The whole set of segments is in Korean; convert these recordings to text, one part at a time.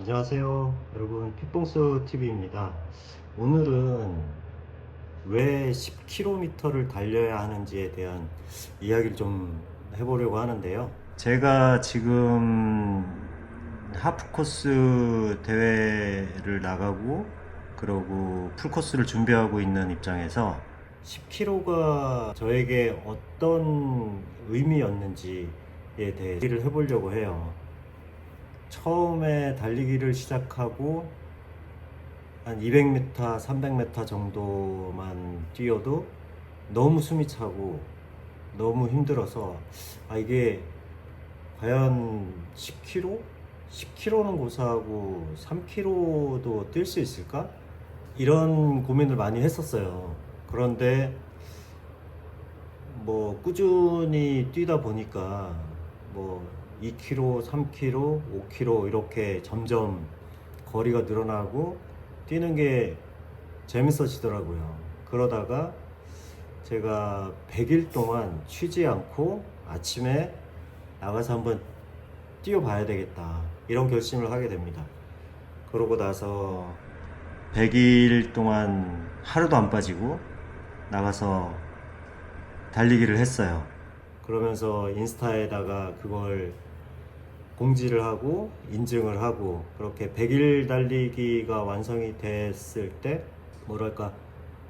안녕하세요 여러분. pit봉스 TV입니다. 오늘은 왜 10km를 달려야 하는지에 대한 이야기를 좀 해보려고 하는데요. 제가 지금 하프코스 대회를 나가고 그러고 풀코스를 준비하고 있는 입장에서 10km가 저에게 어떤 의미였는지에 대해 얘기를 해보려고 해요 처음에 달리기를 시작하고 한 200m, 300m 정도만 뛰어도 너무 숨이 차고 너무 힘들어서 아 이게 과연 10km? 10km는 고사하고 3km도 뛸 수 있을까? 이런 고민을 많이 했었어요. 그런데 뭐 꾸준히 뛰다 보니까 뭐 2km, 3km, 5km 이렇게 점점 거리가 늘어나고 뛰는 게 재밌어지더라고요. 그러다가 제가 100일 동안 쉬지 않고 아침에 나가서 한번 뛰어봐야 되겠다. 이런 결심을 하게 됩니다. 그러고 나서 100일 동안 하루도 안 빠지고 나가서 달리기를 했어요. 그러면서 인스타에다가 그걸 공지를 하고 인증을 하고 그렇게 100일 달리기가 완성이 됐을 때 뭐랄까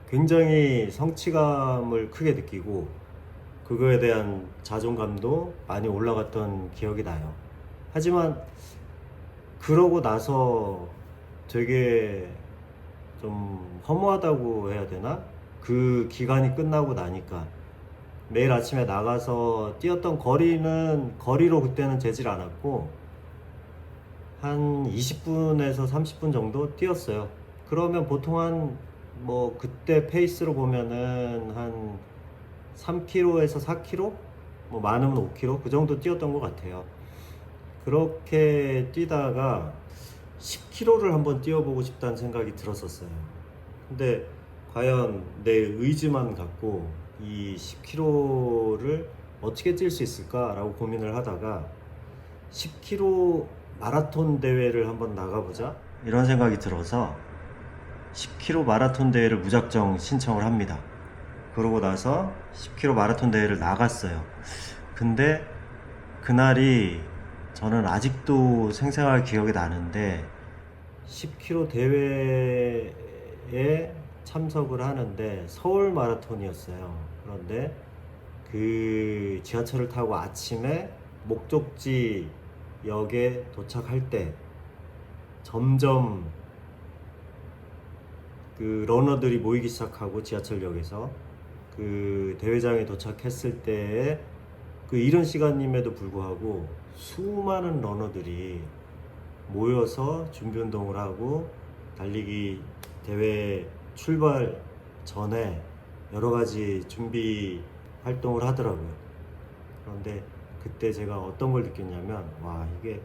굉장히 성취감을 크게 느끼고 그거에 대한 자존감도 많이 올라갔던 기억이 나요. 하지만 그러고 나서 되게 좀 허무하다고 해야 되나? 그 기간이 끝나고 나니까 매일 아침에 나가서 뛰었던 거리는 거리로 그때는 재질 않았고 한 20분에서 30분 정도 뛰었어요. 그러면 보통 한 뭐 그때 페이스로 보면은 한 3km에서 4km, 뭐 많으면 5km 그 정도 뛰었던 것 같아요. 그렇게 뛰다가 10km를 한번 뛰어보고 싶다는 생각이 들었었어요. 근데 과연 내 의지만 갖고 이 10km를 어떻게 뛸 수 있을까라고 고민을 하다가 10km 마라톤 대회를 한번 나가보자 이런 생각이 들어서 10km 마라톤 대회를 무작정 신청을 합니다. 그러고 나서 10km 마라톤 대회를 나갔어요. 근데 그날이 저는 아직도 생생하게 기억이 나는데 10km 대회에 참석을 하는데 서울 마라톤이었어요. 그런데 그 지하철을 타고 아침에 목적지 역에 도착할 때 점점 그 러너들이 모이기 시작하고 지하철역에서 그 대회장에 도착했을 때에 그 이른 시간임에도 불구하고 수많은 러너들이 모여서 준비 운동을 하고 달리기 대회 출발 전에 여러 가지 준비 활동을 하더라고요. 그런데 그때 제가 어떤 걸 느꼈냐면 와 이게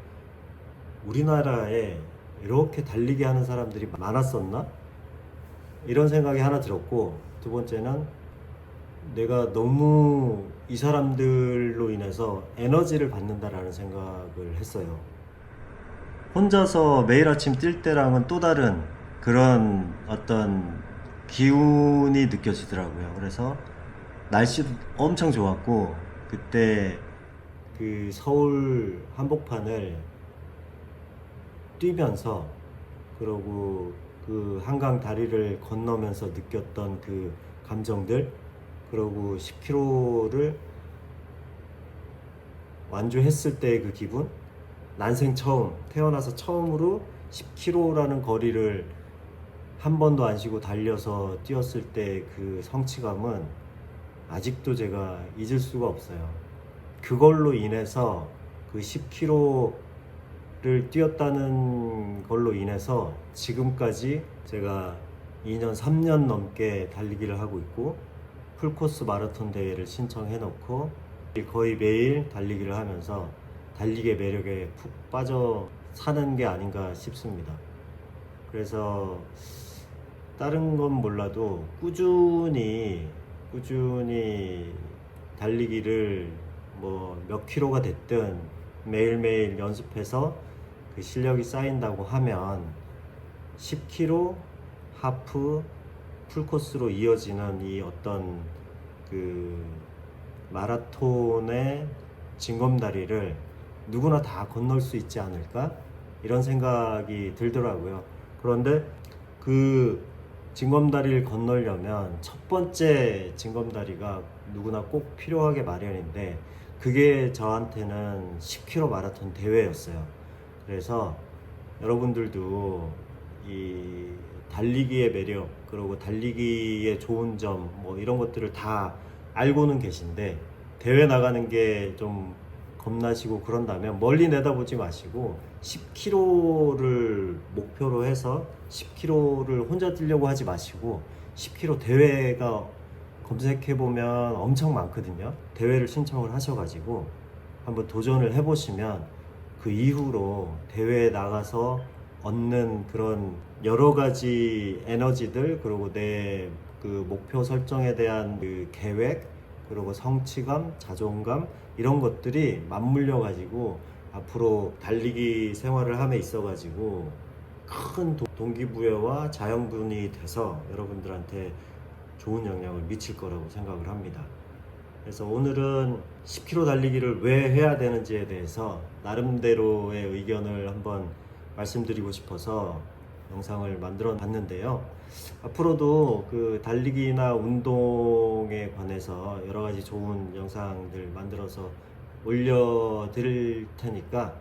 우리나라에 이렇게 달리기 하는 사람들이 많았었나? 이런 생각이 하나 들었고 두 번째는 내가 너무 이 사람들로 인해서 에너지를 받는다라는 생각을 했어요. 혼자서 매일 아침 뛸 때랑은 또 다른 그런 어떤 기운이 느껴지더라고요. 그래서 날씨도 엄청 좋았고 그때 그 서울 한복판을 뛰면서 그러고 그 한강 다리를 건너면서 느꼈던 그 감정들 그러고 10km를 완주했을 때의 그 기분 난생 처음 태어나서 처음으로 10km라는 거리를 한 번도 안 쉬고 달려서 뛰었을 때 그 성취감은 아직도 제가 잊을 수가 없어요. 그걸로 인해서 그 10km를 뛰었다는 걸로 인해서 지금까지 제가 2년, 3년 넘게 달리기를 하고 있고 풀코스 마라톤 대회를 신청해 놓고 거의 매일 달리기를 하면서 달리기의 매력에 푹 빠져 사는 게 아닌가 싶습니다. 그래서 다른 건 몰라도 꾸준히 꾸준히 달리기를 뭐 몇 킬로가 됐든 매일매일 연습해서 그 실력이 쌓인다고 하면 10km 하프 풀코스로 이어지는 이 어떤 그 마라톤의 징검다리를 누구나 다 건널 수 있지 않을까 이런 생각이 들더라고요. 그런데 그 징검다리를 건너려면 첫 번째 징검다리가 누구나 꼭 필요하게 마련인데 그게 저한테는 10km 마라톤 대회였어요. 그래서 여러분들도 이 달리기의 매력 그리고 달리기의 좋은 점 뭐 이런 것들을 다 알고는 계신데 대회 나가는 게 좀 겁나시고 그런다면 멀리 내다보지 마시고 10km를 목표로 해서 10km를 혼자 뛰려고 하지 마시고 10km 대회가 검색해 보면 엄청 많거든요. 대회를 신청을 하셔가지고 한번 도전을 해보시면 그 이후로 대회에 나가서 얻는 그런 여러 가지 에너지들 그리고 내 그 목표 설정에 대한 그 계획 그리고 성취감, 자존감 이런 것들이 맞물려 가지고 앞으로 달리기 생활을 함에 있어 가지고 큰 도- 동기부여와 자양분이 돼서 여러분들한테 좋은 영향을 미칠 거라고 생각을 합니다. 그래서 오늘은 10km 달리기를 왜 해야 되는지에 대해서 나름대로의 의견을 한번 말씀드리고 싶어서 영상을 만들어 봤는데요. 앞으로도 그 달리기나 운동에 관 해서 여러 가지 좋은 영상들 만들어서 올려드릴 테니까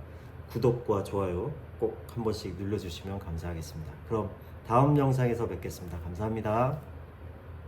구독과 좋아요 꼭 한 번씩 눌러주시면 감사하겠습니다. 그럼 다음 영상에서 뵙겠습니다. 감사합니다.